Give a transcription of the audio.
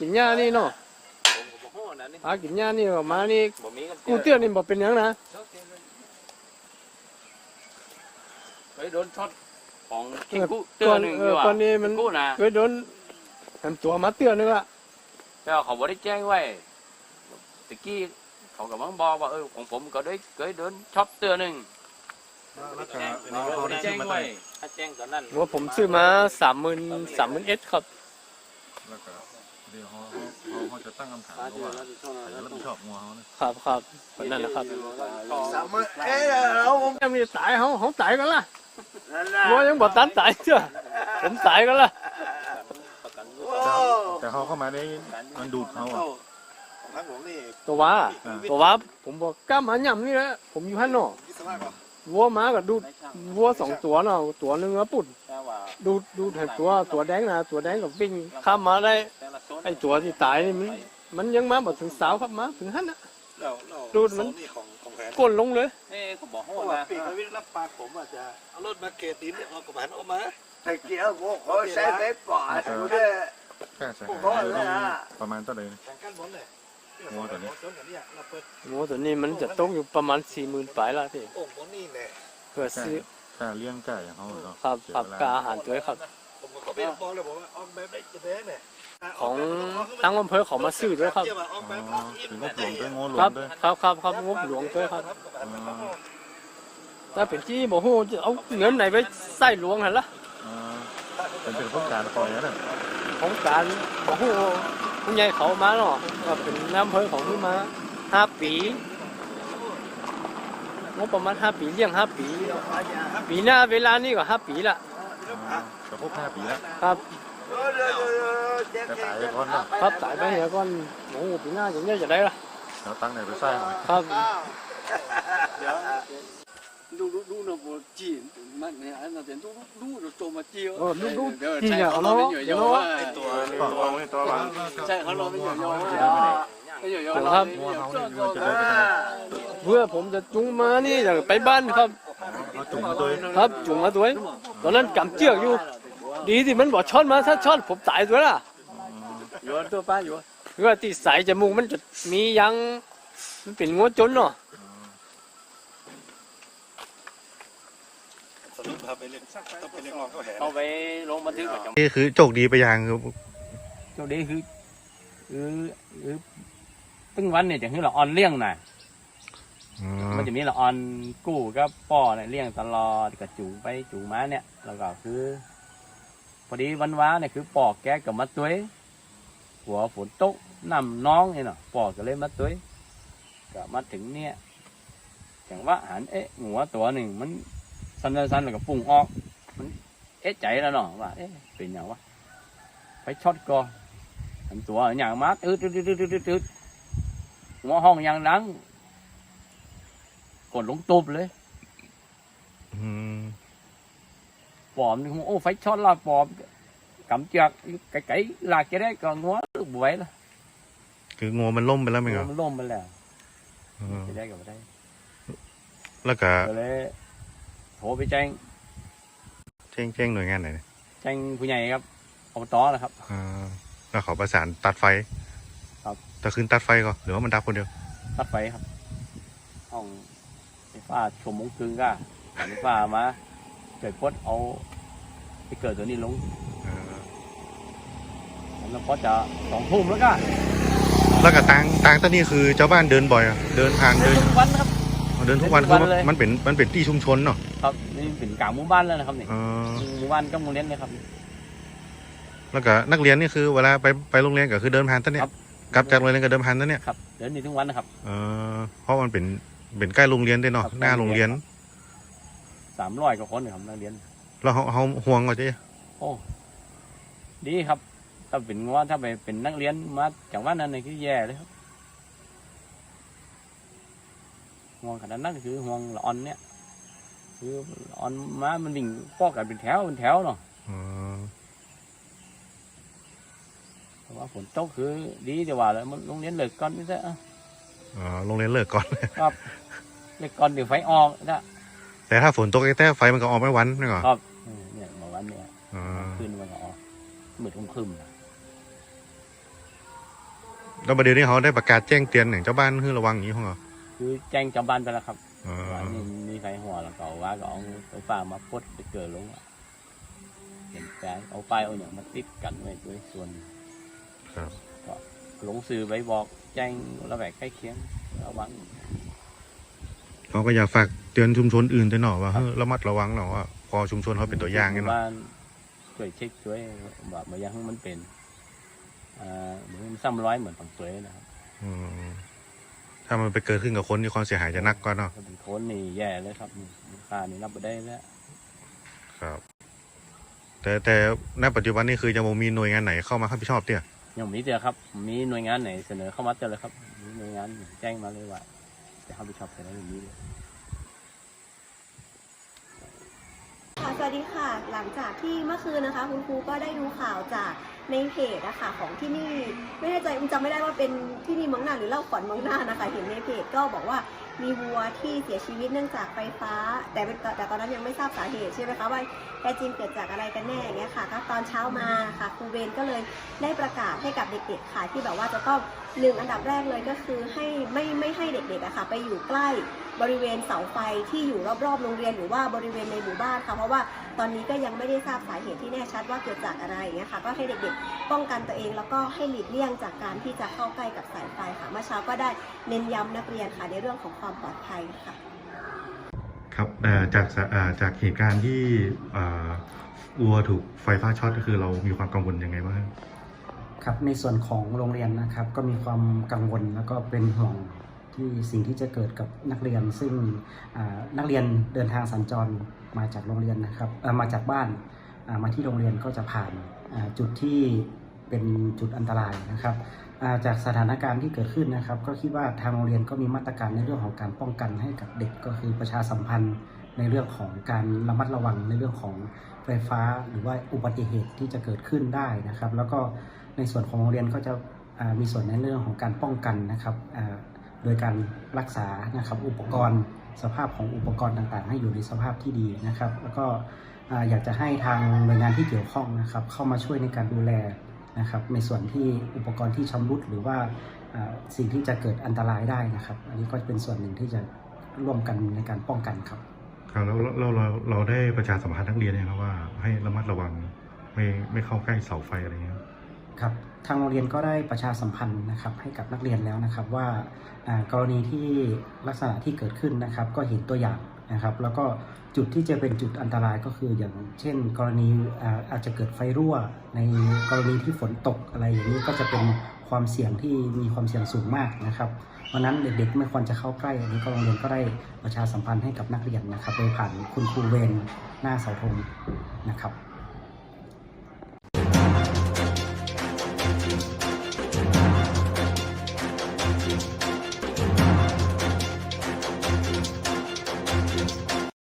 กินหญ้านี่เนาะผมก็บอกโอ้นั่นนี่หากินหญ้านี่ก็มานี่บ่มีกันกูเตือนนี่บ่เป็นหยังนะเคยโดนช็อตของเอกิ้งอกู้เตืก่ออนนหนึ่งเอดีอกว่าก่อนนี้มันกู้นะเคยโดนทำตัวมาเตือนนึงละแต่ว่าเขาบ่ได้แจ้งไว้ตะกี้เขาก็มังบอกว่าเออของผมก็ได้เคยโดนช็อตเตือนหนึ่งแล้วก็แจ้งเราเราได้แจ้ซื้องมาไว้แต่ถ้าแจ้งตอนนั้นว่าผมซื้อมาสามหมื่นสามหมื่นเอสครับแล้วก็ เดี๋ยวเขาเขาเขาจะตั้งคำถามว่าใครจะรับผิดชอบงัวเขาเนี่ยครับครับคนนั้นนะครับสามมื้อเอ้ยเราผมยังมีตายเขาเขาตายกันละนั่นน่ะวัวยังบ่ตันตายเชื่อผมตายกันละโอ้แต่เขาเข้ามาได้มันดูดเขาอะของทั้งผมนี่ตัวว่าอ่าตัวว่าผมบอกกล้ามาหย่ำนี่แหละผมอยู่ฮันเนาะวิศวะก่อนวัวมากับดูดวัวสองตัวเนาะตัวหนึงก็ปุ่นแต่ว่าดูดดูดให้ตัวตัวแดงนะตัวแดงกับวิ่งข้ามมาได้แต่ละโซน ไอตัวที่ตายนี่มันมันยังมาบ่ถึงสาวครับมาถึงฮันนะ เราเราดูดมันโซนี่ของของแผนก้นลงเลย เอ้เขาบอกเพโอ้ราะว่านะปีกวิทย์รับปากผมว่าจะเอารถมาเกตดินเนี่ยเอากระบะออกมา แต่เกี่ยวกูขอใช้ไฟป่าดูด้วยค่าเสียหายเราต้องประมาณเท่าไหร่เนี่ยแข่งกันบนเลยงัวตัวนี้ จนกันเนี่ยเราเปิดโอ้ตัวนี้มันจะตกอยู่ประมาณสี่หมื่นปลายละพี่โอ่งบนนี่แหละเพื่อซื้อค่าเลี้ยงไก่อย่างเขาเนาะครับเสียครับเวลกาอาหารตัวครับ ผมก็ไปบอกเลยบอกว่าออกแบบได้จะแดงเนี่ย ของตั้งอำเภอเขามาซื้อด้วยครับเทียบว่าออกอ๋แบอบถืองบหลวงด้วยงบหลวครังบด้วยครับครับครับงบหลวงด้วยครับอ๋อถ้าเป็นที่บ่ฮู้จะเอาเงินไหนไปใส่หลวงหั่นล่ะอ๋อเป็นเป็นพวกการปล่อยนะเนี่ยของการบ่ฮู้ผู้ใหญ่เขามาเนาะก็เป็นนายอำเภอของที่มาห้าปีงบประมาณห้าปีเลี้ยงห้าปี ปีหน้าเวลานี้ก็ห้าปีละอ๋อแต่พวกห้าปีแล้วครับแต่ตายไปก่อนแล้วครับ tại con đó. Pháp tại mấy hệ con ngủ một tiếng nào như ở đây rồi nó tăng này phải sai rồi. Không đúng đúng đúng là một chỉ mà này là đến đúng đúng rồi cho mà tiêu đúng đúng thì nhà nó nó nó ờ. chạy nó nó mới nhỏ nhỏ cái nhỏ. Nhỏ nó vừa ผมจะจุงมานี่อยากไปบ้านครับจุงมาด้วยครับจุงมาด้วยตอนนั้นกำเชือกอยู่ดีที่มันบอกช็อตมาถ้าช็อตผมตายด้วยล่ะ อยู่ตัวป้าอยู่คือว่าที่สายจมูกมันจะมียังมันเป็นงัวจนเนาะสรุปพาไปเรียกต้องไปเรียกร้องเขาแหนเอาไปลงบันทึกประจำนี่คือโชคดีไปอย่างคือเจ้าดีคือคือคือตึ้งวันเนี่ยจะคือเราออนเลี้ยงน่ะอ๋อมันจะมีละออนกู้กับป้อเนี่ยเลี้ยงตลอดกับจูงไปจูงมาเนี่ยแล้วก็คือ พอดีวันว้าเนี่ยคือปอกแกกับมาตุ้ย หัวฝนตกนำน้องเนี่ยเนาะปอกก็เลยมาตุ้ยก็มาถึงเนี่ยอย่างว่าหันเอ๊ะหัวตัวหนึ่งมันสั้นๆแล้วก็ปุ่งออก มันเอ๊ะใจแล้วเนาะว่าเอ๊ะเป็นอย่างวะไปช็อตก่อนหันตัวอย่างมาตืดตืดตืดตืดตืดหัวห้องอย่างดังกดลงตุบเลยอืมปอมนี่โอ้ไฟช็อตลากปอม กำจักไก่ไก่ลากจะได้ก่อนงัวลูกบวยละคืองัวมันล่มไปแล้วไหมครับมันล่มไปแล้วอ๋อจะได้ก็บ่ได้แล้วก็ก็เลยโทรไปแจ้งแจ้งแจ้งหน่วยงานไหนเนี่ยแจ้งผู้ใหญ่ครับอบตนะครับอ่าแล้วเขาประสานตัดไฟ ครับแต่คืนตัดไฟก็หรือว่ามันดับคนเดียว ตัดไฟครับห้องไฟฟ้าชมมงกึงก็ไฟฟ้ามาเกิดพดเอาไปเกิดตัวนี้ลงอ่า แล้วพอจะสองทุ่มแล้วก็แล้วก็ตางตางตอนนี้คือเจ้าบ้านเดินบ่อยอะเดินผ่านเดินทุกวันนะครับ เดินทุกวันเดินทุคืกอวันเลย มันเป็นมันเป็นที่ชุมชนเนาะครับนี่เป็นกลางหมู่บ้านแล้วนะครับนี่อ่าหมู่บ้านกับโรงเรียนเลยครับ แล้วก็นักเรียนนี่คือเวลาไปไปโรงเรียนก็คือเดินผ่านตอนเนี้ยครับ กลับจากโรงเรียนก็เดินผ่านตอนเนี้ยครับเดินนี่ทุกวันนะครับ เออเพราะมันเป็นเป็นใกล้โรงเรียนด้วยเนาะครับ หน้าโรงเรียน สามร้อยกว่าคนนะครับนักเรียน แล้วเขาเขาห่วงก็จะโอ้ดีครับ ถ้าเป็นว่าถ้าไปเป็นนักเรียนมาจากว่านั้นนี่คือแย่เลยครับห่วงขนาดนั้นคือห่วงละออนเนี่ยคือละออนมามันดิ่งป้อกันเป็นแถวเป็นแถวเนาะอ๋อแต่ว่าฝนตกคือดีแต่ว่าแล้วมันโรงเรียนเลิกก่อนไม่ใช่อะอ๋อโรงเรียนเลิกก่อนเลิกก่อนเดี๋ยวไฟออกนะแต่ถ้าฝนตกแต่ไฟมันก็ออกไม่วันนี่ก่อนครับอืมเนี่ยเมื่อวันเนี่ยอ๋อคืนมันก็ออกมืดครึมๆนะ แล้วประเดี๋ยวนี้เขาได้ประกาศแจ้งเตือนอย่างเจ้าบ้านให้ระวังอย่างนี้ของเหรอคือแจ้งชาวบ้านไปแล้วครับเออว่านี่มีไฟหัวแล้วก็ว่าก็เอาไฟฟ้ามาปลดไปเกิดลงอะเห็นใจเอาป้ายเอาอย่างมาติดกันไว้ด้วยส่วน ครับลงสื่อไว้บอกแจ้งระแวกใกล้เคียงระวัง เขาก็อยากฝากเตือนชุมชนอื่นด้วยเนาะว่าเฮ้ยระมัดระวังเนาะว่าพอชุมชนเขาเป็นตัวอย่างเนี่ยเนาะบ้านช่วยเช็คช่วยแบบมายังให้มันเป็นอ่า เหมือนมันซ้ำร้อยเหมือนฝั่งสวยนะครับอืมถ้ามันไปเกิดขึ้นกับคนที่ความเสียหายจะหนักกว่าเนาะถ้าเป็นโคนนี่แย่เลยครับนี่ค่านี่นับไปได้แล้วครับ แต่แต่ณปัจจุบันนี่คือจะบ่มีหน่วยงานไหนเข้ามารับผิดชอบเตี้ยยังมีเดียวครับ มีหน่วยงานไหนเสนอเข้ามาเจอเลยครับมีหน่วยงานแจ้งมาเลยว่าจะเข้าไปชอบแต่ละอย่างนี้เลย ค่ะสวัสดีค่ะ หลังจากที่เมื่อคืนนะคะ คุณครูก็ได้ดูข่าวจากในเพจนะคะของที่นี่ ไม่แน่ใจจำไม่ได้ว่าเป็นที่นี่เมืองน่านหรือเล่าขวัญเมืองน่านนะคะ เห็นในเพจก็บอกว่า มีวัวที่เสียชีวิตเนื่องจากไฟฟ้า แต่แต่ตอนนั้นยังไม่ทราบสาเหตุใช่ไหมคะว่าแท้จริงเกิดจากอะไรกันแน่อย่างเงี้ยค่ะก็ตอนเช้ามาค่ะครูเวรก็เลยได้ประกาศให้กับเด็กๆค่ะที่แบบว่าจะต้องหนึ่งอันดับแรกเลยก็คือให้ไม่ไม่ให้เด็กๆอะค่ะไปอยู่ใกล้บริเวณเสาไฟที่อยู่รอบๆโรงเรียนหรือว่าบริเวณในหมู่บ้านค่ะเพราะว่าตอนนี้ก็ยังไม่ได้ทราบสาเหตุที่แน่ชัดว่าเกิดจากอะไรอย่างเงี้ยค่ะก็ให้เด็กๆป้องกันตัวเองแล้วก็ให้หลีกเลี่ยงจากการที่จะเข้าใกล้กับสายไฟ เมื่อเช้าก็ได้เน้นย้ำนักเรียนค่ะในเรื่องของความปลอดภัยค่ะ ครับเอ่อจากสะอ่าจากเหตุการณ์ที่อ่าวัวถูกไฟฟ้าช็อตก็คือเรามีความกังวลยังไงบ้างครับครับในส่วนของโรงเรียนนะครับ ก็มีความกังวลแล้วก็เป็นห่วงที่สิ่งที่จะเกิดกับนักเรียน ซึ่งอ่านักเรียนเดินทางสัญจรมาจากโรงเรียนนะครับเอ่อมาจากบ้านอ่ามาที่โรงเรียนก็จะผ่านอ่าจุดที่เป็นจุดอันตรายนะครับอ่า จากสถานการณ์ที่เกิดขึ้นนะครับ ก็คิดว่าทางโรงเรียนก็มีมาตรการในเรื่องของการป้องกันให้กับเด็กก็คือประชาสัมพันธ์ในเรื่องของการระมัดระวังในเรื่องของไฟฟ้า หรือว่าอุบัติเหตุที่จะเกิดขึ้นได้นะครับ แล้วก็ในส่วนของโรงเรียนก็จะมีส่วนในเรื่องของการป้องกันนะครับโดยการรักษานะครับอุปกรณ์สภาพของอุปกรณ์ต่างๆ ให้อยู่ในสภาพที่ดีนะครับ แล้วก็อยากจะให้ทางหน่วยงานที่เกี่ยวข้องนะครับ เข้ามาช่วยในการดูแล นะครับ ในส่วนที่อุปกรณ์ที่ชำรุดหรือว่าอ่าสิ่งที่จะเกิดอันตรายได้นะครับ อันนี้ก็เป็นส่วนหนึ่งที่จะร่วมกันในการป้องกันครับครับแล้วเราเราเราได้ประชาสัมพันธ์นักเรียนเนี่ยครับว่าให้ระมัดระวังไม่ไม่เข้าใกล้เสาไฟอะไรเงี้ยครับครับทางโรงเรียนก็ได้ประชาสัมพันธ์นะครับให้กับนักเรียนแล้วนะครับว่าอ่ากรณีที่ลักษณะที่เกิดขึ้นนะครับ ก็เห็นตัวอย่าง นะครับ แล้วก็จุดที่จะเป็นจุดอันตรายก็คืออย่างเช่น กรณีอาจจะเกิดไฟรั่ว ในกรณีที่ฝนตกอะไรอย่างนี้ก็จะเป็นความเสี่ยงที่มีความเสี่ยงสูงมากนะครับเพราะฉะนั้นเด็กๆไม่ควรจะเข้าใกล้ อันนี้ก็โรงเรียนก็ได้ประชาสัมพันธ์ให้กับนักเรียนนะครับ โดยผ่านคุณครูเวรหน้าเสาธงนะครับ